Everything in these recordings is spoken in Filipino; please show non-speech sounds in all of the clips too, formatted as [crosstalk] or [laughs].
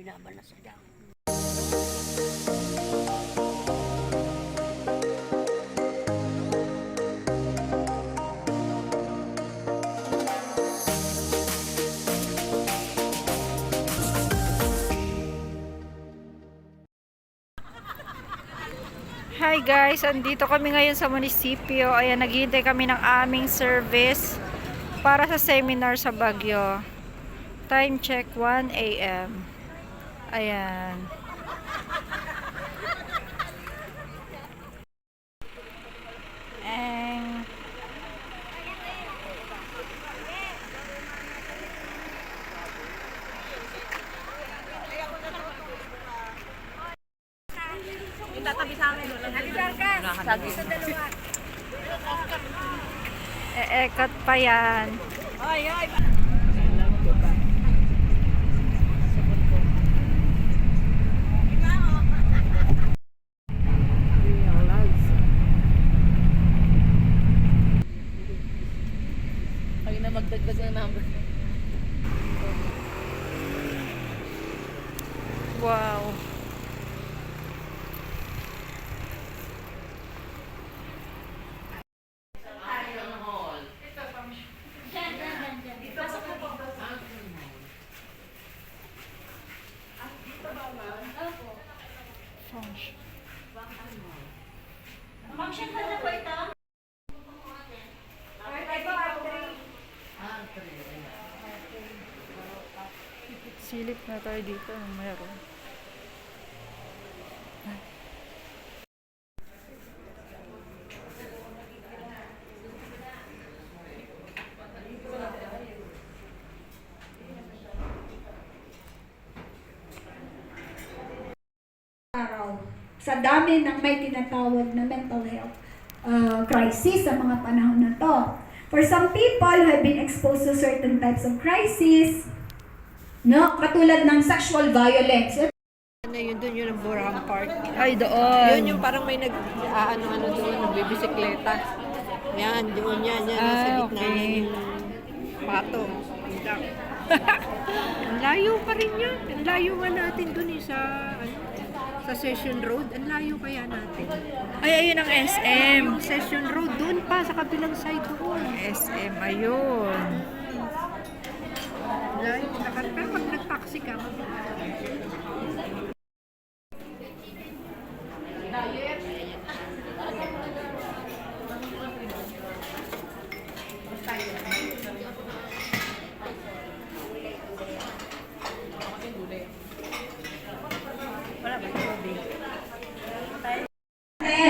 binabalas sa dyan. Hi guys, andito kami ngayon sa munisipyo. Ayan, naghihintay kami ng aming service para sa seminar sa Bagyo. Time check 1 a.m. Ayan. Eng. Eekot pa yan. Pag na magdagdag ng number. Wow. Function. Silip na tayo dito. Meron? Sa dami ng may tinatawag na mental health uh, crisis sa mga panahon na to. For some people who have been exposed to certain types of crisis, no, katulad ng sexual violence, Ano yun doon yun ang Burang Park. Ay, doon. Yun yung parang may nag ano ano doon nagbibisikleta. Yan, doon yan, yan Ah, sa gitna okay. ng pato. [laughs] Ang layo pa rin yan. Ang layo nga natin dun eh sa, ano, sa Session Road. Ang layo kaya natin. Ay, ayun ang SM. Yung Session Road dun pa, sa kabilang side doon. SM, ayun. Layo. Pero pag nag-taxi ka,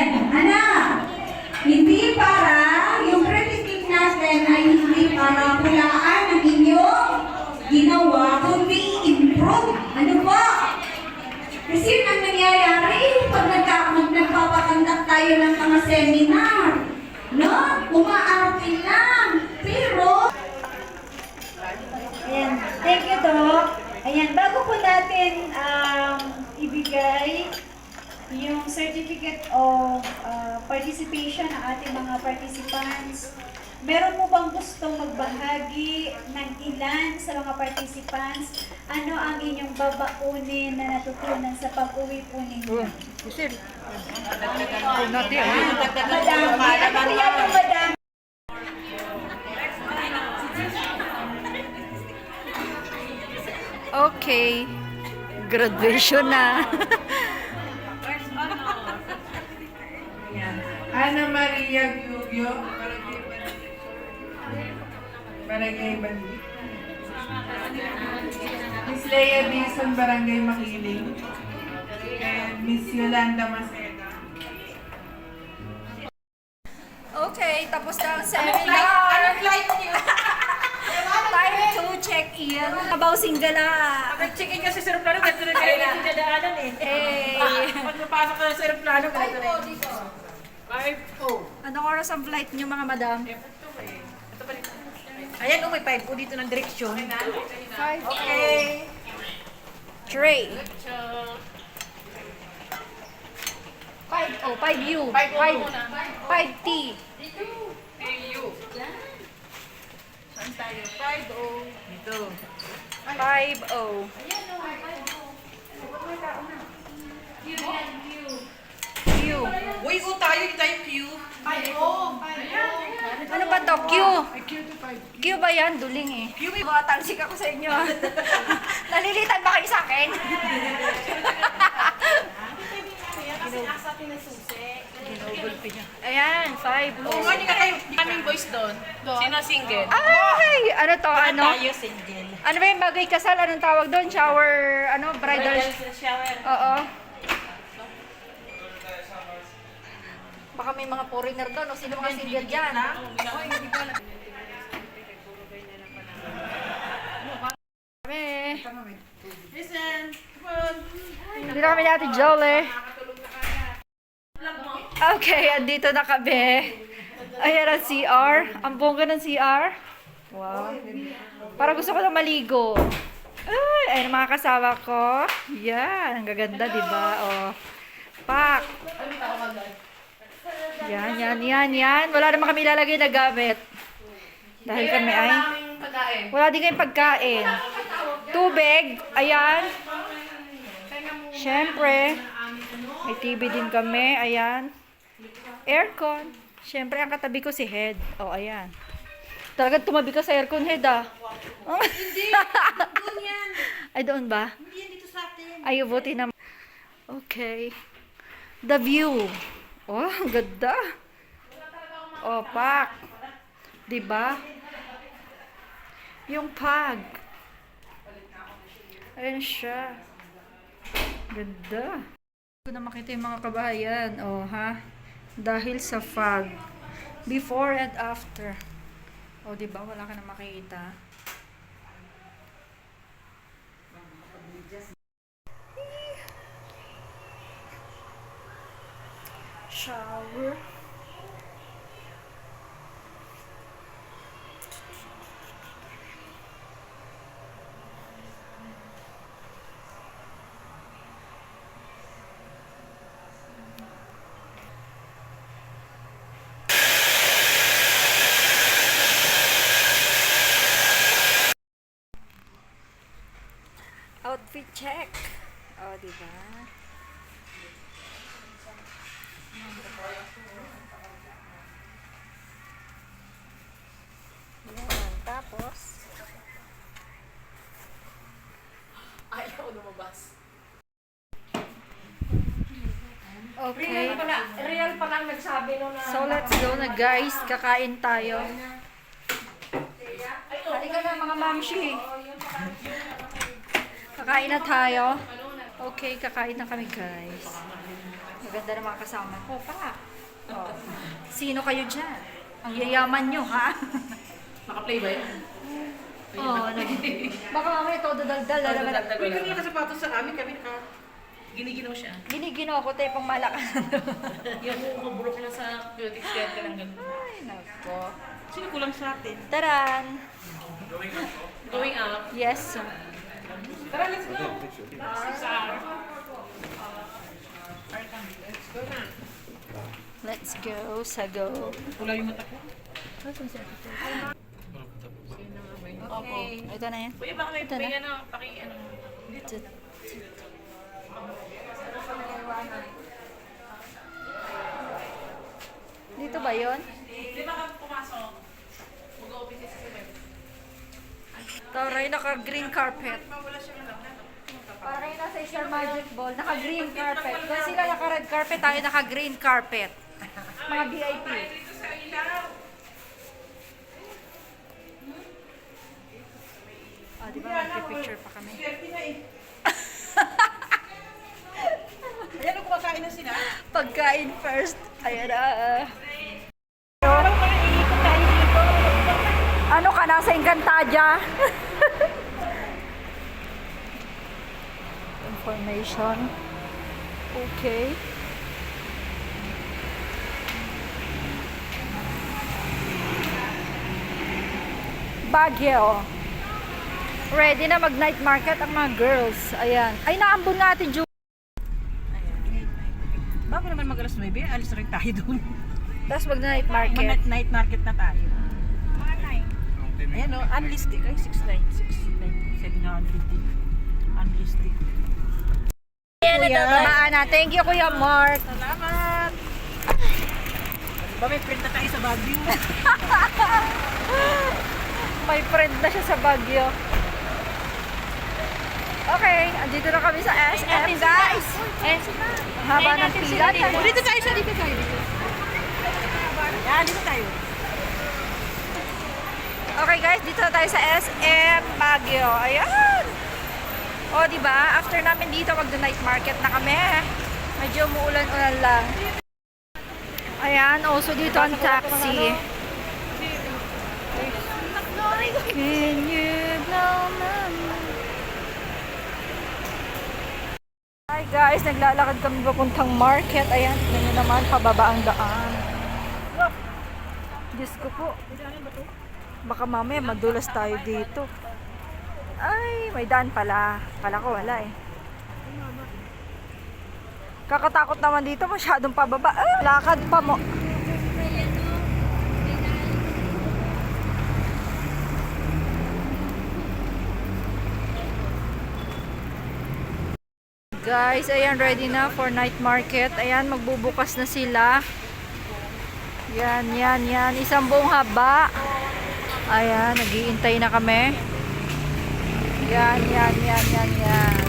natin, anak, hindi para yung critiquing natin ay hindi para hulaan ang inyong ginawa, kundi improve. Ano po? Kasi yun ang nangyayari pag nagka, mag- nagpapakandak tayo ng mga seminar. No? Umaarte lang. Pero, Ayan. Thank you, Doc. Ayan, bago po natin um, ibigay yung certificate of uh, participation ng ating mga participants, meron mo bang gustong magbahagi ng ilan sa mga participants? Ano ang inyong babaunin na natutunan sa pag-uwi po ninyo? Michelle. Madam, ano yan yung madam? Okay. Graduation na. [laughs] Ana Maria Gyugyo, Barangay Bandi. Miss Leia Dizon, Barangay Makiling. And Miss Yolanda Maceda. Okay, tapos na ang seminar. Anong flight niyo? [laughs] Time to check in. About single ah. Check-in kasi sa aeroplano, ganito na [laughs] kayo yung dadaanan eh. Hey. [laughs] Pag napasok ka na sa aeroplano, ganito na yun. Five, oh. Anong oras ang flight niyo mga madam? Ayan, oh, may five po dito ng direksyon. Okay. Three. Five, oh, five U. Five, five T. Saan tayo? Five, oh. Dito. Five O. Q. Uy, ko tayo, tayo Q. Ano ba to? Q. Q ba yan? Duling eh. Q. Mga talsik ako sa inyo. [laughs] Nalilitan ba kayo sa akin? Ginugulpi [laughs] niya. Ayan, five. Oo nga, hindi ka kayo, kaming boys doon. Sino single? Ay! Ano to? Ano? Tayo single. Ano ba yung bagay kasal? Anong tawag doon? Shower, ano? Bridal? shower. Oo. Baka may mga foreigner doon. O sino mga single dyan? Kami. Listen, come on. Hindi na kami natin Jolie. Okay, andito na kami. Ayan ang CR. Ang bongga ng CR. Wow. Parang gusto ko na maligo. Ay, ayun ang mga kasama ko. Yan, ang gaganda, di ba? Oh. Pak. Yan, yan, yan, yan. Wala naman kami ilalagay na gamit. Dahil kami ay... Wala din kayong pagkain. Tubig. Ayan. Siyempre. May TV din kami. Ayan. Aircon. Siyempre, ang katabi ko si Head. O, oh, ayan. Talagang tumabi ka sa aircon, Head, ah. Hindi. [laughs] doon yan. Ay, doon ba? Hindi dito sa atin. Ay, buti naman. Okay. The view. Oh, ang ganda. Oh, pak. Diba? Yung pag. Ayan siya. Ganda. Hindi ko na makita yung mga kabahayan. Oh, ha? Dahil sa fog. Before and after. Oh, di ba? Wala ka na makita. Shower. Outfit check. Oh, di So, let's go na guys. Kakain tayo. Halika na mga mamshi. Kakain na tayo. Okay, kakain na kami guys. Maganda na mga kasama ko pa. Oh. Sino kayo dyan? Ang yayaman nyo, ha? [laughs] Naka-play ba yan? Oo, oh, baka mamaya todo daldal na naman. Uy, kanina ka sapatos sa amin, kami naka... Giniginaw siya. Ginigino ako tayo pang malakas. [laughs] Yung kumabulok lang sa beauty scan ka lang ganun. Ay, nako. Sino kulang sa atin? Taran! Going up. Yes. Tara, let's go. Let's go sa go. Pula yung mata ko. Okay. Ito na yan. Kuya, baka may Ito na. may ano, paki ano. Dito. Dito ba yon? Di ba ka pumasok? Mag-open sa web. Taray, naka-green carpet. Parang nasa Star Magic Ball, naka-green carpet. Kung sila naka-red carpet, tayo naka-green carpet. [laughs] Mga VIP. Ah, di ba? Mag-picture pa kami. Swerte na sila. Pagkain first. Ayan na. Ano ka, nasa Encantadia? [laughs] Information. Okay. Baguio. Ready na mag-night market ang mga girls. Ayan. Ay, naambon nga ate Ju. 9, alis rin tayo doon. Tapos mag-night market. Mag night market na tayo. Ayan o, unlisted. Ay, 690, 690, 700. Unlisted. Kuya. Maana. Thank you, Kuya Mark. Salamat! Ba may print na tayo sa Baguio? [laughs] May friend na siya sa Baguio. Okay, andito na kami sa SM, guys. Haba ng pila. Dito tayo sa dito tayo. Yan, dito tayo. Okay guys, dito na tayo sa SM Baguio. Ayan. O, di ba? After namin dito, mag-night market na kami. Medyo umuulan-ulan lang. Ayan, also dito ang taxi. Can you blow my Hi guys, naglalakad kami papuntang market. Ayan, tignan nyo naman, pababa ang daan. Diyos ko po. Baka mamaya madulas tayo dito. Ay, may daan pala. Pala ko wala eh. Kakatakot naman dito, masyadong pababa. Ah, lakad pa mo. Guys, ayan, ready na for night market. Ayan, magbubukas na sila. Yan, yan, yan. Isang buong haba. Ayan, nagiintay na kami. Yan, yan, yan, yan, yan.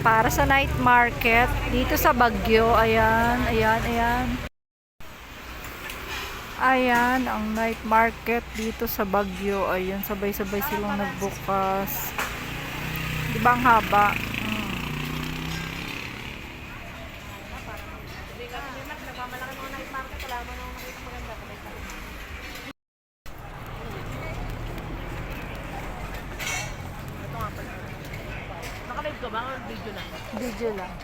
Para sa night market, dito sa Bagyo. Ayan, ayan, ayan. Ayan, ang night market dito sa Bagyo. Ayan, sabay-sabay silang nagbukas. Di ba haba? Mm. Nakalive ka ba? Or video na? Video lang.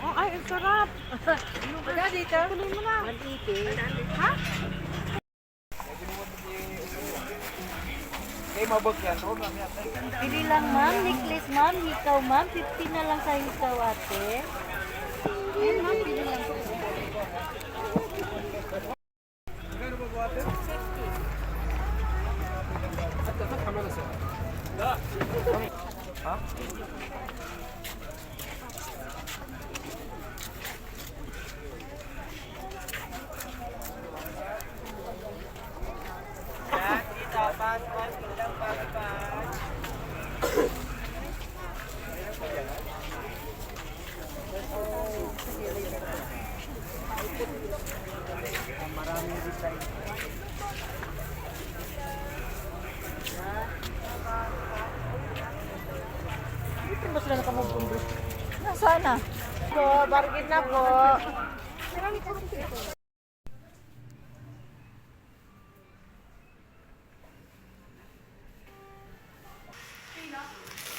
Oh, ay, ang sarap! Wala dito. Tuloy mo na. 180. Ha? Pili lang ma'am, necklace ma'am, hikaw ma'am, 50 na lang sa hikaw ate. Ayun ma'am, pili lang po. Bargain na po.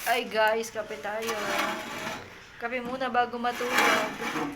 Ay guys, kape tayo. Kape muna bago matulog.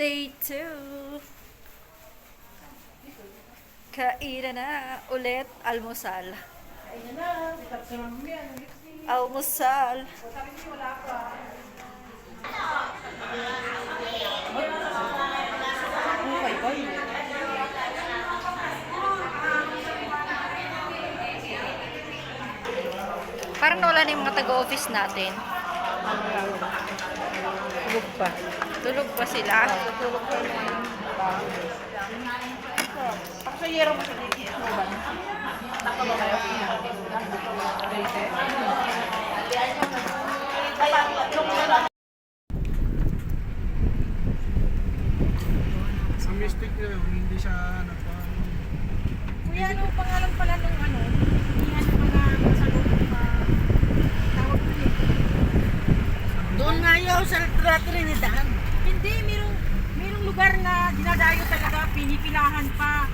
Day 2. Kainan na ulit almusal. Almusal. Parang nawala na yung mga taga-office natin. Tulog pa. Tulog pa sila. Tulog pa Ang mistake na yun, hindi siya nagpa... Kuya, ano pangalan pala nung ano? Yan ang mga sagot pa. Tawag ko eh. Doon nga yun sa Trinidad. Lugar na dinadayo talaga, pinipilahan pa.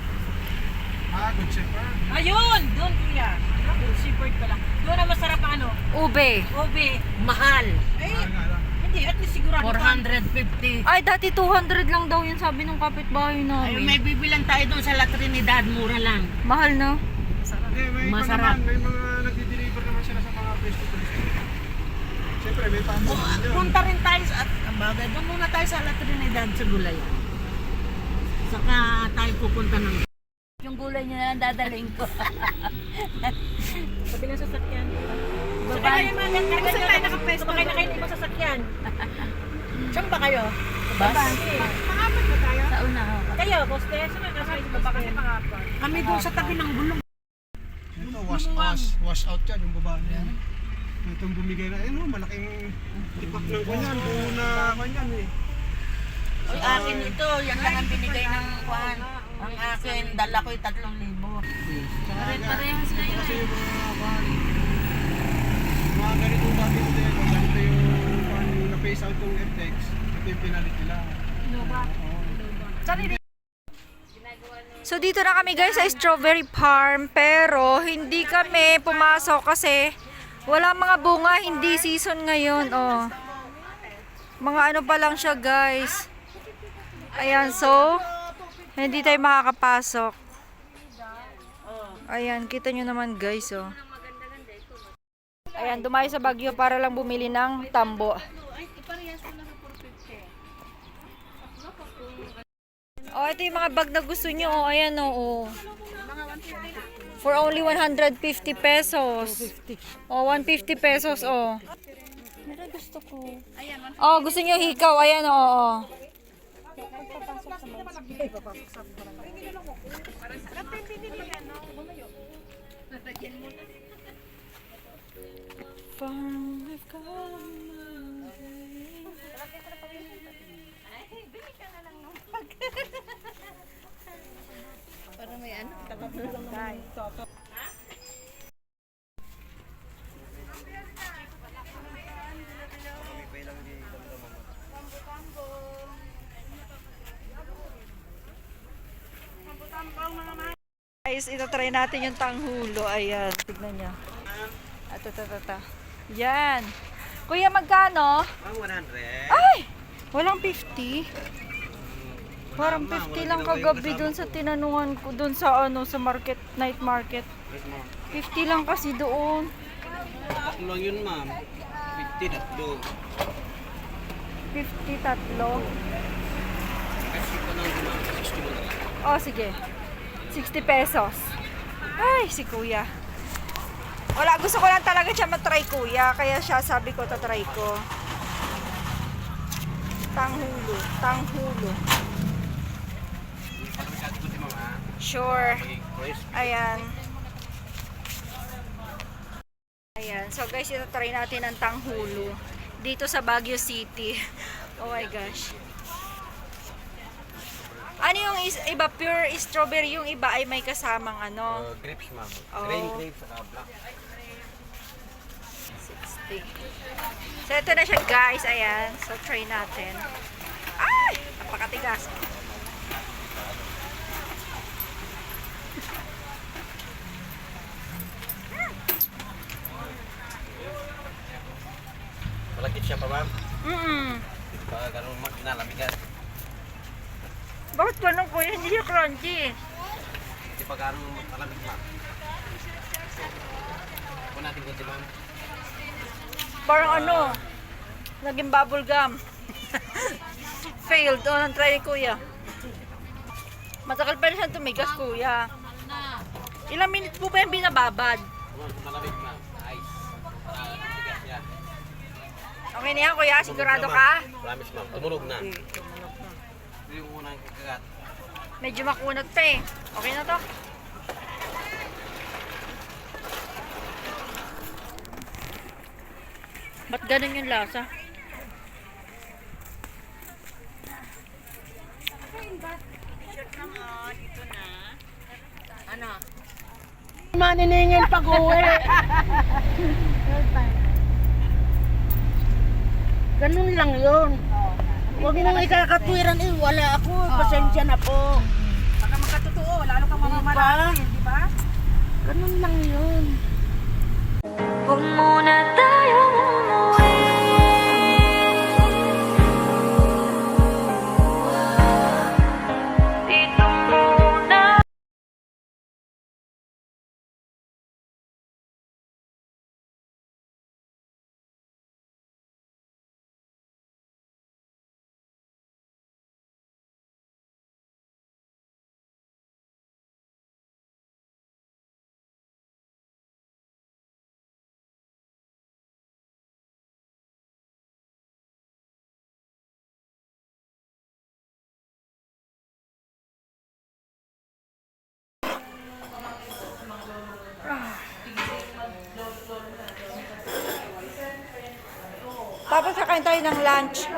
Ah, good shepherd. Ayun! Doon, kuya. Ako, seafood pala. Doon ang masarap ano? Ube. Obe. Mahal. Eh, Ah, nga lang. hindi, at least sigurado ka. 450. Ay, dati 200 lang daw yun sabi ng kapitbahay Ay, namin. may bibilang tayo doon sa La Trinidad. Mura lang. Mahal na. Hindi, may iba Masarap. naman, may mga nagdi-deliver naman sila sa mga place to place. Siyempre, may pamilya Oh, yun. punta rin tayo sa... Ang bagay, doon muna tayo sa La Trinidad sa Gulayan. Saka tayo pupunta ng... Yung gulay niya na lang dadaling ko. [laughs] Sabi ng sasakyan. Baba. Kaya naman, karga nyo tayo nakapwesto. Baka na kayo ng ibang sasakyan. [laughs] Saan ba kayo? Bus? Pangapat ba tayo? Sa una. Kayo, boss Tess. Sino yung kasama sa baba kasi pangapat? Kami doon sa tabi ng gulong. Ito, wash, wash, wash out yan, yung babae. Itong bumigay na, ayun, oh, malaking tipak ng kanyan, buo na kanyan eh. Ay, akin ito. Yan lang ang binigay ng kwan. Ang akin, dala ko yung 3,000. Pare-parehas na yun. Kasi yung mga kwan, mga ganito bagay modelo, ganito yung kwan, yung na-face out yung FX, ito yung pinalit nila. So dito na kami guys sa Strawberry Farm pero hindi kami pumasok kasi wala mga bunga, hindi season ngayon. Oh. Mga ano pa lang siya guys. Ayan, so hindi tayo makakapasok. Ayan, kita nyo naman guys oh. Ayan, dumayo sa Bagyo para lang bumili ng tambo. Oh, ito yung mga bag na gusto nyo. Oh, ayan oh. oh. For only 150 pesos. Oh, 150 pesos oh. Meron gusto ko. Oh, gusto nyo hikaw. Ayan oh. oh. Farm, I've come Guys, ito try natin yung tanghulo. Ayan, tignan niya. Ito, ito, ito, ito. Yan. Kuya, magkano? Ang 100. Ay! Walang 50. Parang 50 lang kagabi dun sa tinanungan ko dun sa ano sa market night market. 50 lang kasi doon. Tatlo lang yun ma'am. 50 tatlo. 50 tatlo. Kasi ko nang ma'am, 60 mo na lang. Oh, sige. 60 pesos. Ay, si kuya. Wala, gusto ko lang talaga siya matry kuya. Kaya siya sabi ko, tatry ko. Tanghulo. Tanghulo. Sure. Ayan. Ayan. So guys, ito try natin ang tanghulo. Dito sa Baguio City. [laughs] Oh my gosh. Ano yung is, iba pure strawberry, yung iba ay may kasamang ano, Uh, grapes ma'am. Oh. Green grapes at black. 60. So ito na siya guys, ayan. So try natin. Ay! Napakatigas. Malagkit siya pa ma'am. Mm-mm. Baka ganun mag nalamigan. Bakit ganun kuya? Hindi siya crunchy. Hindi pa gano'ng malamig ma'am. Kung natin kunti ma'am. Parang ano, naging bubble gum. [laughs] Failed. O, nang try ni kuya. Matagal pa rin siyang tumigas, kuya. Ilang minutes po ba yung binababad? Kung malamig ma'am. Ice. Ah, tigas yan. Okay na yan, kuya. Sigurado ka? Promise ma'am. Tumunog na. Ito yung unang kakagat. Medyo makunat pa eh. Okay na to. Ba't ganun yung lasa? Maniningil pag uwi. [laughs] Ganun lang yun. Huwag mong ikakatwiran eh, wala ako, pasensya na po. Baka makatotoo, lalo kang mamamalasin, di ba? Ganun lang yun. Huwag muna tayong umuwi tayo ng lunch.